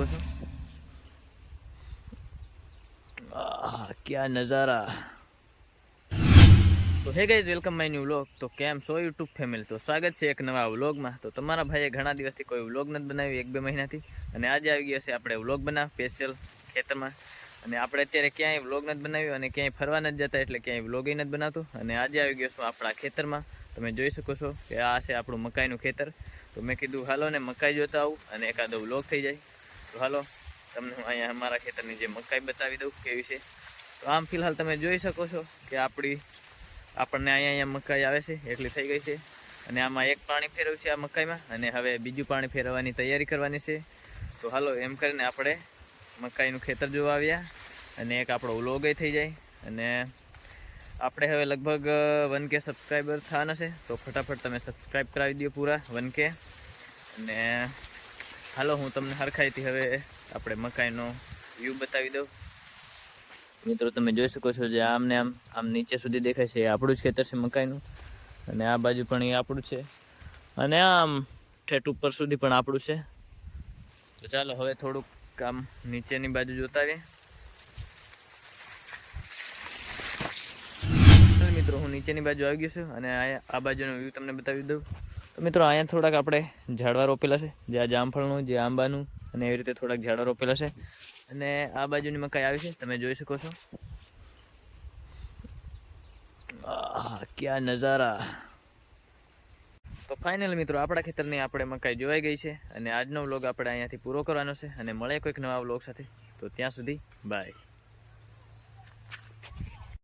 શકો છો ક્યાં નજારા તો hey guys welcome my new vlog તો કેમ છો યુટ્યુબ ફેમિલી તો સ્વાગત છે એક નવા વ્લોગમાં તો તમારા ભાઈએ ઘણા દિવસથી કોઈ વ્લોગ નથી બનાવ્યું એક બે મહિનાથી અને આજે આવી ગયો છે આપણે વ્લોગ બનાવ સ્પેશિયલ ખેતરમાં અને આપણે અત્યારે ક્યાંય વ્લોગ નથી બનાવ્યો અને ક્યાંય ફરવા નથી જતા એટલે ક્યાંય વ્લોગ નથી બનાવતો। અને આજે આવી ગયો છું આપણા ખેતરમાં। તમે જોઈ શકો છો કે આ છે આપણું મકાઈનું ખેતર। તો મેં કીધું, હાલો ને મકાઈ જોતા આવું અને એકાદો વ્લોગ થઈ જાય. તો હાલો, તમને હું અહીંયા અમારા ખેતરની જે મકાઈ બતાવી દઉં કેવી છે. તો આમ ફિલહાલ તમે જોઈ શકો છો કે આપણી, આપણને અહીંયા અહીંયા મકાઈ આવે છે, એટલી થઈ ગઈ છે. અને આમાં એક પાણી ફેરવ્યું છે આ મકાઈમાં, અને હવે બીજું પાણી ફેરવવાની તૈયારી કરવાની છે. તો હાલો, એમ કરીને આપણે મકાઈનું ખેતર જોવા આવ્યા, અને એક આપણો વ્લોગય થઈ જાય. અને આપણે હવે લગભગ વન કે સબસ્ક્રાઈબર થવાના છે, તો ફટાફટ તમે સબસ્ક્રાઈબ કરાવી દો પૂરા, વન કે. અને હાલો, હું તમને હરખાઈથી હવે આપણે મકાઈનો વ્યૂ બતાવી દઉં. મિત્રો, તમે જોઈ શકો છો જે આમને આમ આમ નીચે સુધી દેખાય છે. એ આપણું જ ખેતર છે મકાઈનું. અને આ બાજુ પણ એ આપણું છે. અને આમ ઠેઠ ઉપર સુધી પણ આપણું છે. તો ચાલો, હવે થોડુંક આમ નીચેની બાજુ જોતા આવીએ. મિત્રો, હું નીચેની બાજુ આવી ગયો છું અને આ બાજુનો વ્યૂ તમને બતાવી દઉં. તો મિત્રો, અહીંયા થોડાક આપણે ઝાડવા રોપેલા છે. જે આ જામફળનું, જે આંબાનું અને એવી રીતે થોડાક ઝાડવા રોપેલા છે. અને આ બાજુની મકાઈ આવી છે? તમે જોઈ શકો છો. ક્યાં નજારા. તો ફાઇનલ મિત્રો, આપણા ખેતરની આપણે મકાઈ જોવાઈ ગઈ છે. અને આજનો વ્લોગ આપણે અહીંયાથી પૂરો કરવાનો છે. અને મળે કોઈક નવા વ્લોગ સાથે. તો ત્યાં સુધી, બાય.